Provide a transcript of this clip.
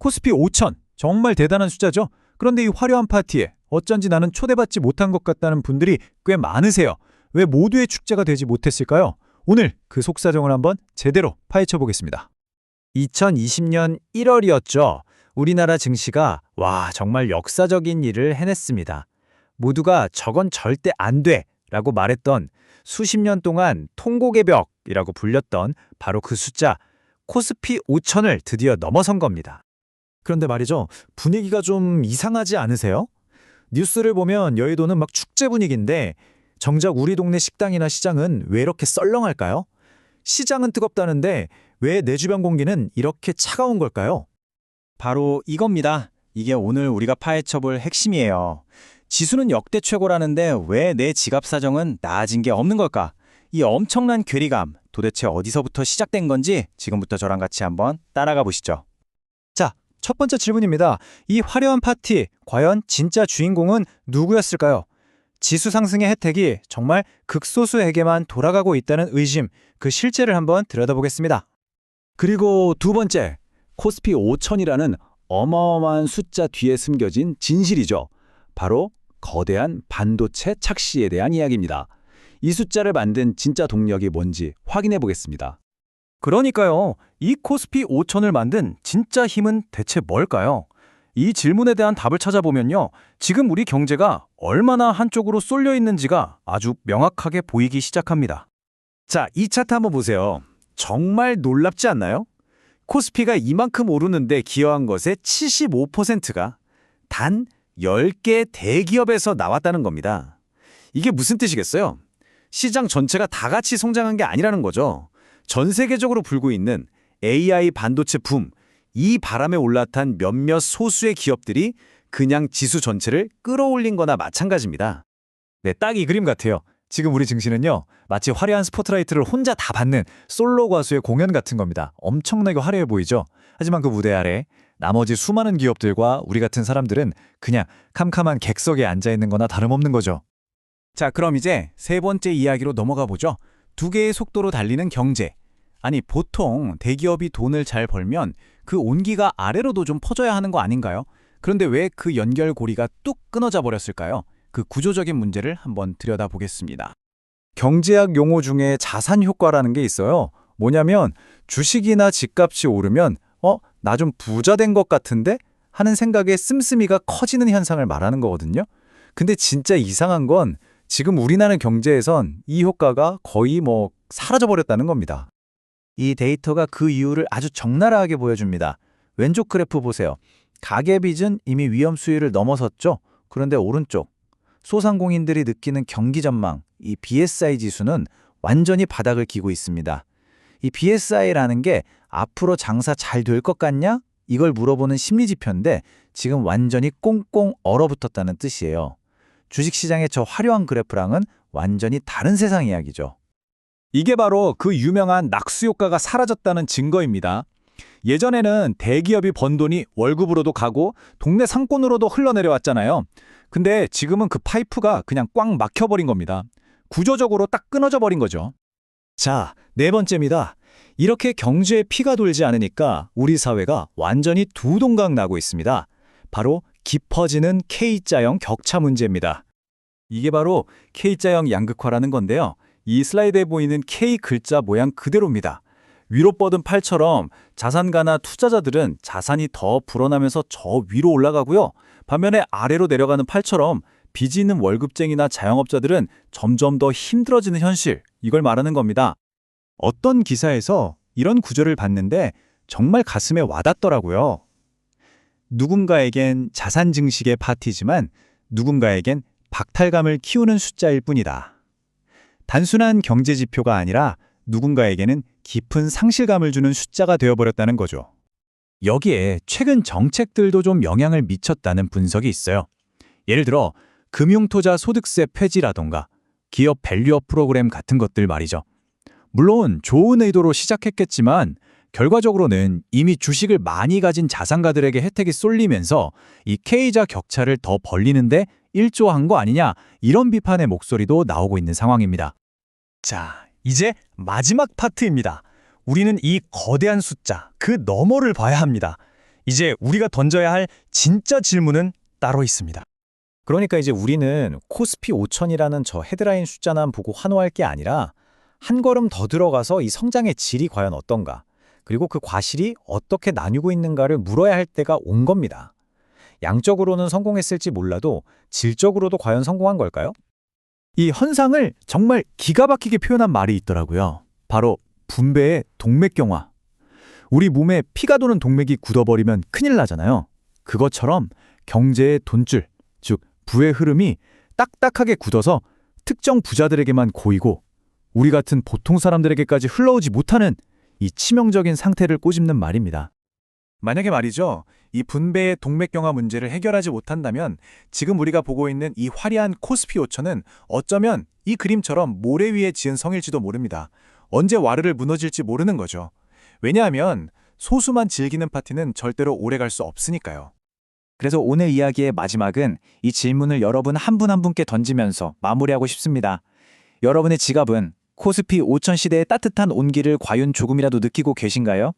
코스피 5천. 정말 대단한 숫자죠? 그런데 이 화려한 파티에 어쩐지 나는 초대받지 못한 것 같다는 분들이 꽤 많으세요. 왜 모두의 축제가 되지 못했을까요? 오늘 그 속사정을 한번 제대로 파헤쳐 보겠습니다. 2020년 1월이었죠. 우리나라 증시가 와 정말 역사적인 일을 해냈습니다. 모두가 저건 절대 안 돼! 라고 말했던 수십 년 동안 통곡의 벽이라고 불렸던 바로 그 숫자 코스피 5천을 드디어 넘어선 겁니다. 그런데 말이죠. 분위기가 좀 이상하지 않으세요? 뉴스를 보면 여의도는 막 축제 분위기인데 정작 우리 동네 식당이나 시장은 왜 이렇게 썰렁할까요? 시장은 뜨겁다는데 왜 내 주변 공기는 이렇게 차가운 걸까요? 바로 이겁니다. 이게 오늘 우리가 파헤쳐볼 핵심이에요. 지수는 역대 최고라는데 왜 내 지갑 사정은 나아진 게 없는 걸까? 이 엄청난 괴리감 도대체 어디서부터 시작된 건지 지금부터 저랑 같이 한번 따라가 보시죠. 자, 첫 번째 질문입니다. 이 화려한 파티, 과연 진짜 주인공은 누구였을까요? 지수 상승의 혜택이 정말 극소수에게만 돌아가고 있다는 의심, 그 실체를 한번 들여다보겠습니다. 그리고 두 번째, 코스피 5천이라는 어마어마한 숫자 뒤에 숨겨진 진실이죠. 바로 거대한 반도체 착시에 대한 이야기입니다. 이 숫자를 만든 진짜 동력이 뭔지 확인해 보겠습니다. 그러니까요. 이 코스피 5천을 만든 진짜 힘은 대체 뭘까요? 이 질문에 대한 답을 찾아보면요. 지금 우리 경제가 얼마나 한쪽으로 쏠려 있는지가 아주 명확하게 보이기 시작합니다. 자, 이 차트 한번 보세요. 정말 놀랍지 않나요? 코스피가 이만큼 오르는데 기여한 것의 75%가 단 10개 대기업에서 나왔다는 겁니다. 이게 무슨 뜻이겠어요? 시장 전체가 다 같이 성장한 게 아니라는 거죠. 전 세계적으로 불고 있는 AI 반도체 붐, 이 바람에 올라탄 몇몇 소수의 기업들이 그냥 지수 전체를 끌어올린 거나 마찬가지입니다. 네, 딱 이 그림 같아요. 지금 우리 증시는요, 마치 화려한 스포트라이트를 혼자 다 받는 솔로 가수의 공연 같은 겁니다. 엄청나게 화려해 보이죠? 하지만 그 무대 아래 나머지 수많은 기업들과 우리 같은 사람들은 그냥 캄캄한 객석에 앉아 있는 거나 다름없는 거죠. 자, 그럼 이제 세 번째 이야기로 넘어가 보죠. 두 개의 속도로 달리는 경제. 아니, 보통 대기업이 돈을 잘 벌면 그 온기가 아래로도 좀 퍼져야 하는 거 아닌가요? 그런데 왜 그 연결고리가 뚝 끊어져 버렸을까요? 그 구조적인 문제를 한번 들여다보겠습니다. 경제학 용어 중에 자산 효과라는 게 있어요. 뭐냐면 주식이나 집값이 오르면 어, 나 좀 부자 된 것 같은데 하는 생각에 씀씀이가 커지는 현상을 말하는 거거든요. 근데 진짜 이상한 건 지금 우리나라 경제에선 이 효과가 거의 뭐 사라져 버렸다는 겁니다. 이 데이터가 그 이유를 아주 적나라하게 보여줍니다. 왼쪽 그래프 보세요. 가계빚은 이미 위험 수위를 넘어섰죠. 그런데 오른쪽 소상공인들이 느끼는 경기 전망, 이 BSI 지수는 완전히 바닥을 기고 있습니다. 이 BSI라는 게 앞으로 장사 잘 될 것 같냐? 이걸 물어보는 심리 지표인데 지금 완전히 꽁꽁 얼어붙었다는 뜻이에요. 주식시장의 저 화려한 그래프랑은 완전히 다른 세상 이야기죠. 이게 바로 그 유명한 낙수 효과가 사라졌다는 증거입니다. 예전에는 대기업이 번 돈이 월급으로도 가고 동네 상권으로도 흘러내려왔잖아요. 근데 지금은 그 파이프가 그냥 꽉 막혀버린 겁니다. 구조적으로 딱 끊어져 버린 거죠. 자, 네 번째입니다. 이렇게 경제에 피가 돌지 않으니까 우리 사회가 완전히 두 동강 나고 있습니다. 바로 깊어지는 K자형 격차 문제입니다. 이게 바로 K자형 양극화라는 건데요. 이 슬라이드에 보이는 K 글자 모양 그대로입니다. 위로 뻗은 팔처럼 자산가나 투자자들은 자산이 더 불어나면서 저 위로 올라가고요. 반면에 아래로 내려가는 팔처럼 빚이 있는 월급쟁이나 자영업자들은 점점 더 힘들어지는 현실, 이걸 말하는 겁니다. 어떤 기사에서 이런 구조를 봤는데 정말 가슴에 와닿더라고요. 누군가에겐 자산 증식의 파티지만 누군가에겐 박탈감을 키우는 숫자일 뿐이다. 단순한 경제 지표가 아니라 누군가에게는 깊은 상실감을 주는 숫자가 되어버렸다는 거죠. 여기에 최근 정책들도 좀 영향을 미쳤다는 분석이 있어요. 예를 들어 금융투자 소득세 폐지라던가 기업 밸류업 프로그램 같은 것들 말이죠. 물론 좋은 의도로 시작했겠지만 결과적으로는 이미 주식을 많이 가진 자산가들에게 혜택이 쏠리면서 이 K자 격차를 더 벌리는데 일조한 거 아니냐 이런 비판의 목소리도 나오고 있는 상황입니다. 자, 이제 마지막 파트입니다. 우리는 이 거대한 숫자, 그 너머를 봐야 합니다. 이제 우리가 던져야 할 진짜 질문은 따로 있습니다. 그러니까 이제 우리는 코스피 5000이라는 저 헤드라인 숫자만 보고 환호할 게 아니라 한 걸음 더 들어가서 이 성장의 질이 과연 어떤가, 그리고 그 과실이 어떻게 나뉘고 있는가를 물어야 할 때가 온 겁니다. 양적으로는 성공했을지 몰라도 질적으로도 과연 성공한 걸까요? 이 현상을 정말 기가 막히게 표현한 말이 있더라고요. 바로 분배의 동맥경화. 우리 몸에 피가 도는 동맥이 굳어버리면 큰일 나잖아요. 그것처럼 경제의 돈줄, 즉 부의 흐름이 딱딱하게 굳어서 특정 부자들에게만 고이고 우리 같은 보통 사람들에게까지 흘러오지 못하는 이 치명적인 상태를 꼬집는 말입니다. 만약에 말이죠. 이 분배의 동맥경화 문제를 해결하지 못한다면 지금 우리가 보고 있는 이 화려한 코스피 5천은 어쩌면 이 그림처럼 모래 위에 지은 성일지도 모릅니다. 언제 와르르 무너질지 모르는 거죠. 왜냐하면 소수만 즐기는 파티는 절대로 오래 갈 수 없으니까요. 그래서 오늘 이야기의 마지막은 이 질문을 여러분 한 분한 분께 던지면서 마무리하고 싶습니다. 여러분의 지갑은 코스피 5000 시대의 따뜻한 온기를 과연 조금이라도 느끼고 계신가요?